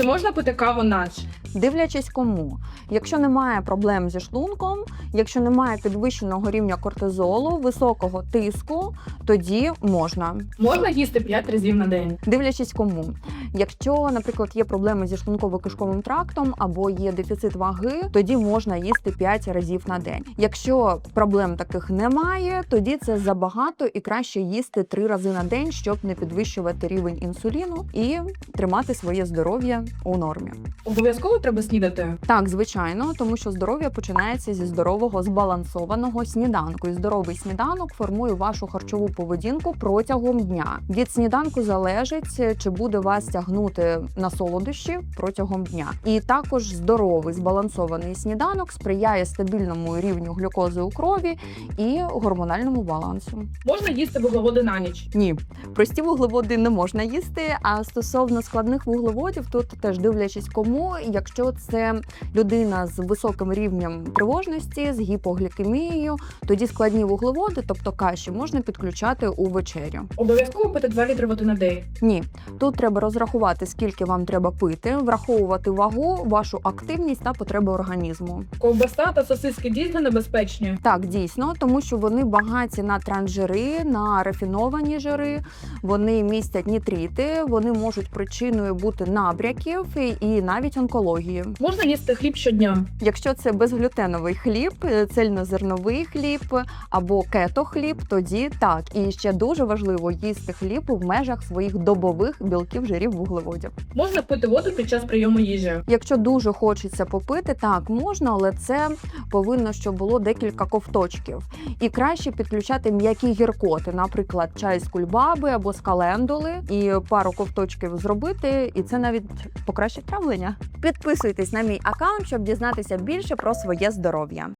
Чи можна пити каву наш? Дивлячись кому. Якщо немає проблем зі шлунком, якщо немає підвищеного рівня кортизолу, високого тиску, тоді можна. Можна їсти 5 разів на день. Дивлячись кому. Якщо, наприклад, є проблеми зі шлунково-кишковим трактом або є дефіцит ваги, тоді можна їсти 5 разів на день. Якщо проблем таких немає, тоді це забагато і краще їсти 3 рази на день, щоб не підвищувати рівень інсуліну і тримати своє здоров'я у нормі. Обов'язково треба снідати. Так, звичайно, тому що здоров'я починається зі здорового збалансованого сніданку. І здоровий сніданок формує вашу харчову поведінку протягом дня. Від сніданку залежить, чи буде вас тягнути на солодощі протягом дня. І також здоровий збалансований сніданок сприяє стабільному рівню глюкози у крові і гормональному балансу. Можна їсти вуглеводи на ніч. Ні, прості вуглеводи не можна їсти. А стосовно складних вуглеводів, тут теж дивлячись кому, якщо це людина з високим рівнем тривожності, з гіпоглікемією, тоді складні вуглеводи, тобто каші, можна підключати у вечерю. Обов'язково пити 2 літри води на день. Ні, тут треба розрахувати, скільки вам треба пити, враховувати вагу, вашу активність та потреби організму. Ковбаса та сосиски дійсно небезпечні. Так, дійсно, тому що вони багаті на трансжири, на рафіновані жири, вони містять нітрити, вони можуть причиною бути набряків і- навіть онкології. Можна їсти хліб щодня. Якщо це безглютеновий хліб, е, цельнозерновий хліб або кето-хліб, тоді так. І ще дуже важливо їсти хліб в межах своїх добових білків, жирів, вуглеводів. Можна пити воду під час прийому їжі. Якщо дуже хочеться попити, так можна, але це повинно, щоб було декілька ковточків. І краще підключати м'які гіркоти, наприклад, чай з кульбаби або з календули, і пару ковточків зробити, і це навіть покращить травлення. Підписуйтесь на мій аккаунт, щоб дізнатися більше про своє здоров'я.